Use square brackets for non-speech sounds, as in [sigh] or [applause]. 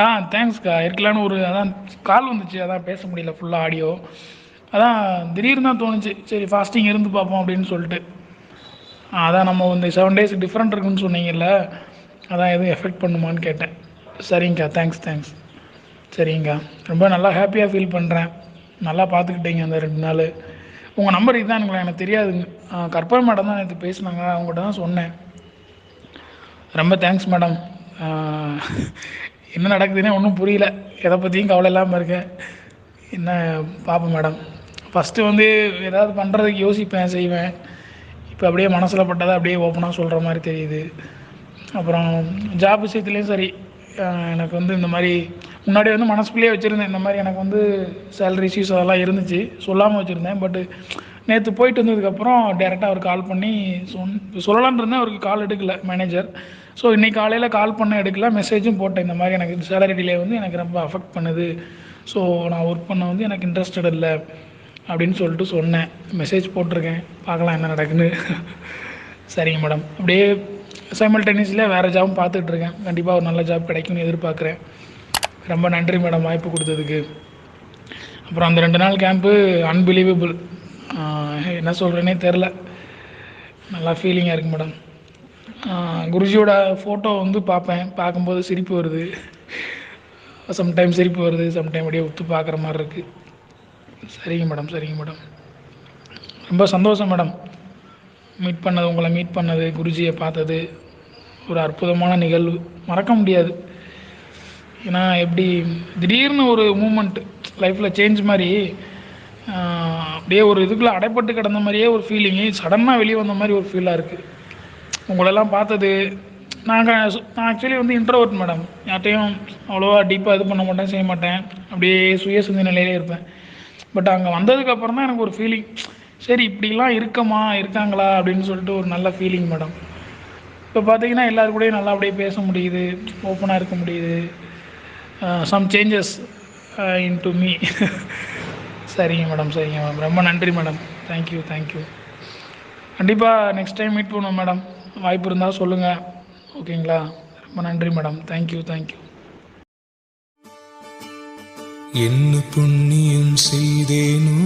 ஆ தேங்க்ஸ்க்கா இருக்கலான்னு ஒரு அதான் கால் வந்துச்சு. அதான் பேச முடியல ஃபுல்லாக ஆடியோ அதான் திடீர்னு தான் தோணுச்சு. சரி ஃபாஸ்டிங் இருந்து பார்ப்போம் அப்படின்னு சொல்லிட்டு. அதான் நம்ம வந்து செவன் டேஸ் டிஃப்ரெண்ட் இருக்குன்னு சொன்னீங்கல்ல அதான் எதுவும் எஃபெக்ட் பண்ணுமான்னு கேட்டேன். சரிங்கக்கா. தேங்க்ஸ் தேங்க்ஸ் சரிங்கக்கா. ரொம்ப நல்லா ஹாப்பியாக ஃபீல் பண்ணுறேன் நல்லா பார்த்துக்கிட்டீங்க அந்த ரெண்டு நாள். உங்கள் நம்பர் இதுதானுங்களா எனக்கு தெரியாதுங்க. கற்பனை மேடம் தான் நேற்று பேசினாங்க. அவங்ககிட்ட தான் சொன்னேன். ரொம்ப தேங்க்ஸ் மேடம். என்ன நடக்குதுன்னே ஒன்றும் புரியல. எதை பற்றியும் கவலை இல்லாமல் இருக்கேன். என்ன பார்ப்போம் மேடம் ஃபஸ்ட்டு வந்து ஏதாவது பண்ணுறதுக்கு யோசிப்பேன் செய்வேன். இப்போ அப்படியே மனசில் பட்டதை அப்படியே ஓப்பனாக சொல்கிற மாதிரி தெரியுது. அப்புறம் ஜாப் விஷயத்துலேயும் சரி. எனக்கு வந்து இந்த மாதிரி முன்னாடி வந்து மனசுக்குள்ளேயே வச்சுருந்தேன். இந்த மாதிரி எனக்கு வந்து சேலரி இஷ்யூஸ் அதெல்லாம் இருந்துச்சு. சொல்லாமல் வச்சுருந்தேன். பட்டு நேற்று போயிட்டு வந்ததுக்கப்புறம் டேரெக்டாக அவர் கால் பண்ணி சொன் சொல்லலான்னு இருந்தேன் அவருக்கு கால் எடுக்கல மேனேஜர் ஸோ இன்னைக்கு காலையில் கால் பண்ண எடுக்கல மெசேஜும் போட்டேன். இந்த மாதிரி எனக்கு சேலரி டிலே வந்து எனக்கு ரொம்ப அஃபெக்ட் பண்ணுது. ஸோ நான் ஒர்க் பண்ண வந்து எனக்கு இன்ட்ரெஸ்டட் இல்லை அப்படின்னு சொல்லிட்டு சொன்னேன். மெசேஜ் போட்டிருக்கேன். பார்க்கலாம் என்ன நடக்குன்னு. [laughs] சரிங்க மேடம் அப்படியே சைமல் டென்னிஸில் வேறு ஜாபும் பார்த்துட்ருக்கேன். கண்டிப்பாக ஒரு நல்ல ஜாப் கிடைக்கும்னு எதிர்பார்க்குறேன். ரொம்ப நன்றி மேடம் வாய்ப்பு கொடுத்ததுக்கு. அப்புறம் அந்த ரெண்டு நாள் கேம்ப்பு அன்பிலீவபிள் என்ன சொல்கிறேனே தெரில நல்லா ஃபீலிங்காக இருக்குது மேடம் குருஜியோட ஃபோட்டோ வந்து பார்ப்பேன். பார்க்கும்போது சிரிப்பு வருது. சம்டைம் சிரிப்பு வருது சம்டைம் அப்படியே ஒத்து பார்க்குற மாதிரி இருக்குது சரிங்க மேடம் சரிங்க மேடம் ரொம்ப சந்தோஷம் மேடம் மீட் பண்ணது உங்களை மீட் பண்ணது குருஜியை பார்த்தது. ஒரு அற்புதமான நிகழ்வு. மறக்க முடியாது. ஏன்னா எப்படி திடீர்னு ஒரு மூமெண்ட் லைஃப்பில் சேஞ்ச் மாதிரி அப்படியே ஒரு இதுக்குள்ளே அடைப்பட்டு கிடந்த மாதிரியே ஒரு ஃபீலிங்கு சடனாக வெளியே வந்த மாதிரி ஒரு ஃபீலாக இருக்குது உங்களெல்லாம் பார்த்தது நாங்கள் நான் ஆக்சுவலி வந்து இன்ட்ரோவர்ட் மேடம் யார்ட்டையும் அவ்வளோவா டீப்பாக இது பண்ண மாட்டேன் செய்ய மாட்டேன். அப்படியே சுய நிலையிலே இருப்பேன். பட் அங்கே வந்ததுக்கப்புறம் தான் எனக்கு ஒரு ஃபீலிங் சரி இப்படிலாம் இருக்கமா இருக்காங்களா அப்படின்னு சொல்லிட்டு ஒரு நல்ல ஃபீலிங் மேடம் இப்போ பார்த்தீங்கன்னா எல்லாரு கூடயும் நல்லா அப்படியே பேச முடியுது ஓப்பனாக இருக்க முடியுது. Some changes in to me சரிங்க மேடம் சரிங்க மேடம். ரொம்ப நன்றி madam. Thank you thank you கண்டிப்பாக நெக்ஸ்ட் டைம் மீட் பண்ணுவோம் மேடம். வாய்ப்பு இருந்தால் சொல்லுங்கள் ஓகேங்களா? ரொம்ப நன்றி மேடம். தேங்க்யூ தேங்க்யூ என்ன புண்ணியம் செய்தேனோ?